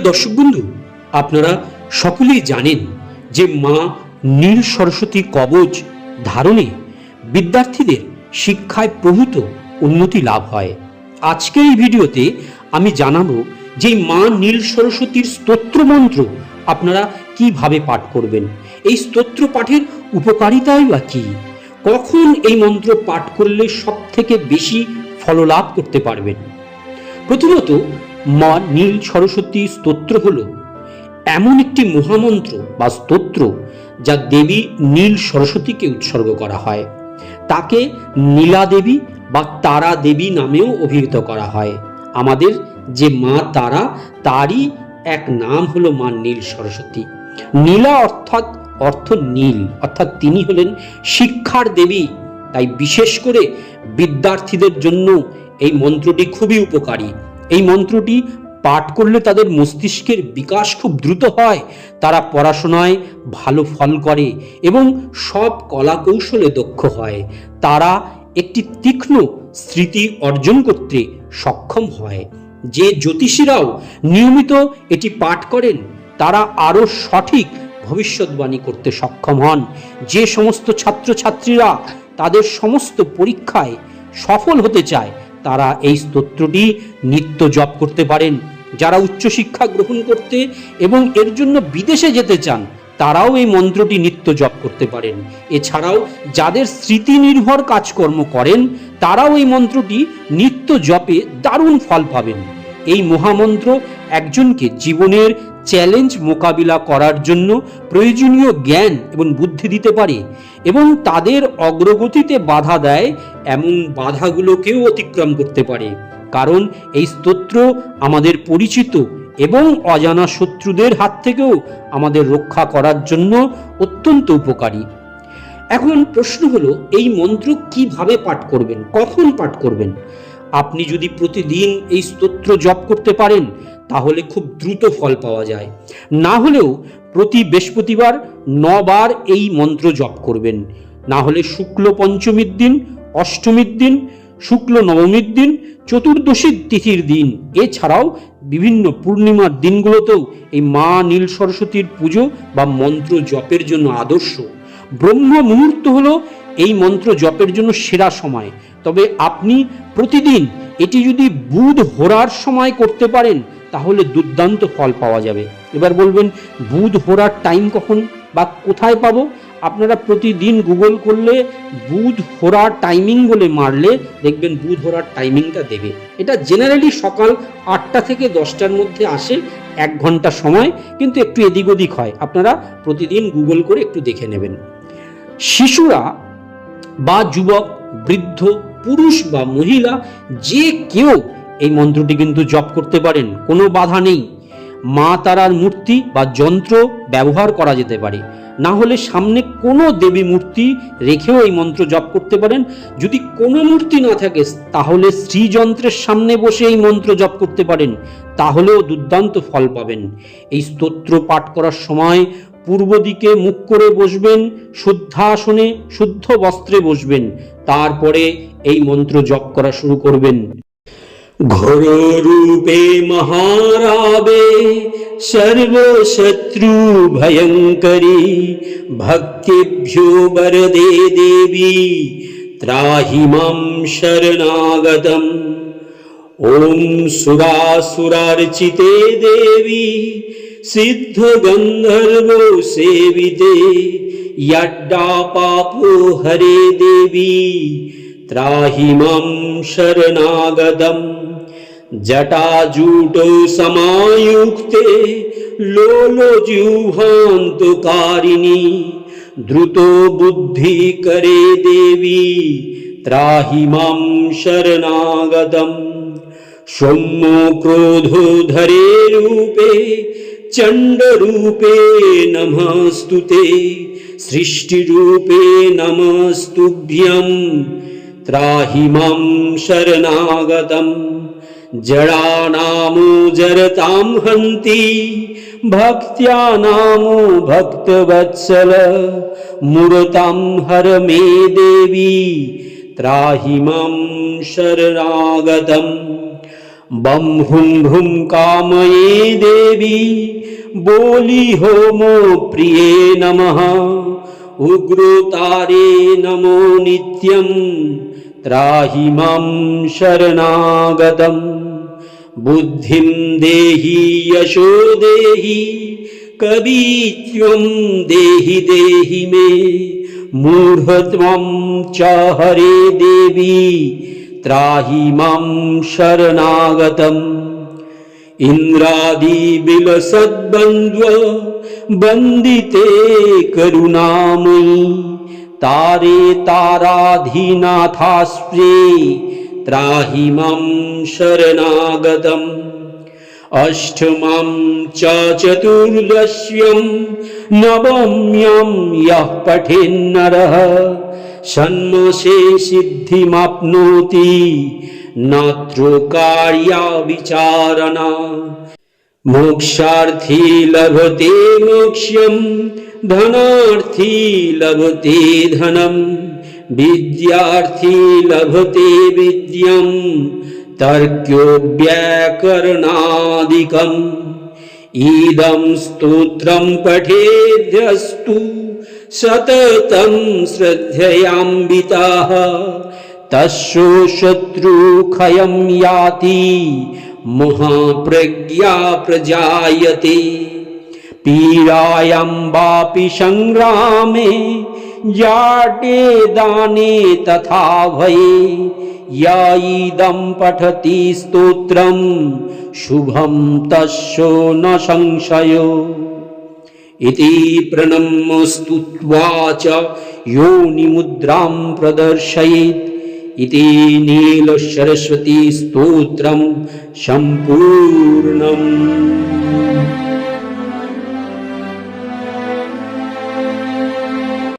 প্রিয় দর্শক বন্ধু, আপনারা সকলেই জানেন যে মা নীল সরস্বতী কবচ ধারণে বিদ্যার্থীদের শিক্ষায় প্রভূত উন্নতি লাভ হয়। আজকের এই ভিডিওতে আমি জানাব যে মা নীল সরস্বতীর স্তোত্র মন্ত্র আপনারা কীভাবে পাঠ করবেন? এই স্তোত্র পাঠের উপকারিতাই বা কি? কখন এই মন্ত্র পাঠ করলে সব থেকে বেশি ফললাভ করতে পারবেন? প্রথমত মা নীল সরস্বতী স্তোত্র হল এমন একটি মহামন্ত্র বা স্তোত্র যা দেবী নীল সরস্বতীকে উৎসর্গ করা হয়। তাকে নীলা দেবী বা তারা দেবী নামেও অভিহিত করা হয়। আমাদের যে মা তারা, তারই এক নাম হলো মা নীল সরস্বতী। নীলা অর্থাৎ, অর্থ নীল, অর্থাৎ তিনি হলেন শিক্ষার দেবী। তাই বিশেষ করে বিদ্যার্থীদের জন্য এই মন্ত্রটি খুবই উপকারী। এই মন্ত্রটি পাঠ করলে তাদের মস্তিষ্কের বিকাশ খুব দ্রুত হয়। তারা পড়াশোনায় ভালো ফল করে এবং সব কলা কৌশলে দক্ষ হয়। তারা একটি তীক্ষ্ণ স্মৃতি অর্জন করতে সক্ষম হয়। যে জ্যোতিষীরাও নিয়মিত এটি পাঠ করেন, তারা আরও সঠিক ভবিষ্যৎবাণী করতে সক্ষম হন। যে সমস্ত ছাত্রছাত্রীরা তাদের সমস্ত পরীক্ষায় সফল হতে চায় তারা এই স্তোত্রটি নিত্য জপ করতে পারেন। যারা উচ্চশিক্ষা গ্রহণ করতে এবং এর জন্য বিদেশে যেতে চান, তারাও এই মন্ত্রটি নিত্য জপ করতে পারেন। এছাড়াও যাদের স্মৃতি নির্ভর কাজকর্ম করেন, তারাও এই মন্ত্রটি নিত্য জপে দারুণ ফল পাবেন। এই মহামন্ত্র একজনকে জীবনের চ্যালেঞ্জ মোকাবিলা করার জন্য প্রয়োজনীয় জ্ঞান এবং বুদ্ধি দিতে পারে এবং তাদের অগ্রগতিতে বাধা দেয় এমন বাধাগুলোকেও অতিক্রম করতে পারে। কারণ এই স্তোত্র আমাদের পরিচিত এবং অজানা শত্রুদের হাত থেকেও আমাদের রক্ষা করার জন্য অত্যন্ত উপকারী। এখন প্রশ্ন হলো, এই মন্ত্র কীভাবে পাঠ করবেন? কখন পাঠ করবেন? আপনি যদি প্রতিদিন এই স্তোত্র জপ করতে পারেন তাহলে খুব দ্রুত ফল পাওয়া যায়। না হলেও প্রতি বৃহস্পতিবার নবার এই মন্ত্র জপ করবেন। না হলে শুক্ল পঞ্চমীর দিন, অষ্টমীর দিন, শুক্ল নবমীর দিন, চতুর্দশীর তিথির দিন। এছাড়াও বিভিন্ন পূর্ণিমার দিনগুলোতেও এই মা নীল সরস্বতীর পুজো বা মন্ত্র জপের জন্য আদর্শ। ব্রহ্ম মুহূর্ত হলো এই মন্ত্র জপের জন্য সেরা সময়। তবে আপনি প্রতিদিন এটি যদি বুধ হোরার সময় করতে পারেন তাহলে দুর্দান্ত ফল পাওয়া যাবে। এবার বলবেন, বুধ হোরার টাইম কখন বা কোথায় পাবো? আপনারা প্রতিদিন গুগল করলে বুধ হোরার টাইমিং বলে মারলে দেখবেন বুধ হোরার টাইমিংটা দেবে। এটা জেনারেলি সকাল আটটা থেকে দশটার মধ্যে আসে, এক ঘণ্টা সময়, কিন্তু একটু এদিক ওদিক হয়। আপনারা প্রতিদিন গুগল করে একটু দেখে নেবেন। শিশুরা বা যুবক, বৃদ্ধ, পুরুষ বা মহিলা, যে কেউ এই মন্ত্রটি কিন্তু জপ করতে পারেন, কোনো বাধা নেই। মা তারার মূর্তি বা যন্ত্র ব্যবহার করা যেতে পারে। না হলে সামনে কোনো দেবী মূর্তি রেখেও এই মন্ত্র জপ করতে পারেন। যদি কোনো মূর্তি না থাকে, তাহলে শ্রীযন্ত্রের সামনে বসে এই মন্ত্র জপ করতে পারেন, তাহলেও দুর্দান্ত ফল পাবেন। এই স্তোত্র পাঠ করার সময় পূর্ব দিকে মুখ করে বসবেন, শুদ্ধাসনে, শুদ্ধ বস্ত্রে বসবেন, তারপরে এই মন্ত্র জপ করা শুরু করবেন। घोरे रूपे महारावे सर्वशत्रु भयंकरी भक्तिभ्यो वरदे देवी, त्राहि माँ शरणागतम्। ॐ सुरासुरार्चिते देवी सिद्ध सिद्धगन्धर्वो सेविते यड्डापापो हरे देवी, त्राही मम शरणागतम। जटाजूटो समायुक्ते लोलोजिह्वान्तकारिणी द्रुतो बुद्धिकरे देवी, त्राहि माँ शरणागतम्। सौम्यो क्रोधोधरे रूपे, चण्डरूपे नमस्तु ते, सृष्टिरूपे नमस्तुभ्यं त्राहि माँ शरणागतम्। जडानामो जरतां हन्ति भक्त्या नामो भक्तवत्सल मुरतां हर मे देवी त्राहि मां शरणागतम् बम हुम भुम कामये देवी बोली होमो प्रिये नमः उग्रोतारे नमो नित्यं त्राहि मां शरणागतम् बुद्धिं देहि, यशो देहि, कवित्वं देहि देहि मे। मूढत्वं च हरे देवी, त्राहि माँ शरणागतम्। इन्द्रादिबिलसद्बन्द्व वन्दिते करुणामयि। तारे ताराधिनाथास्प्रे त्राहि मां शरणागतम्। अष्टमं च चतुर्दश्यं नवम्यं यः पठेन्नरः। षण्मसे सिद्धिमाप्नोति नात्र कार्या विचारणा मोक्षार्थी लभते मोक्ष्यं धनार्थी लभते धनं विद्यार्थी लभते विद्यम तर्क्यो व्याकरणादिकम् इदं स्तोत्रं पठेद्यस्तु, सततं श्रद्धयान्विताः तस्यो शत्रुक्षयं याति, महाप्रज्ञा प्रजायते। पीडायां वापि सङ्ग्रामे दाने तथा भये य इदं पठति स्तोत्रं शुभं तस्य न संशयो। इति प्रणम्यस्तुत्वा च योनिमुद्रां प्रदर्शयेत्। इति नीलसरस्वती स्तोत्रं सम्पूर्णम्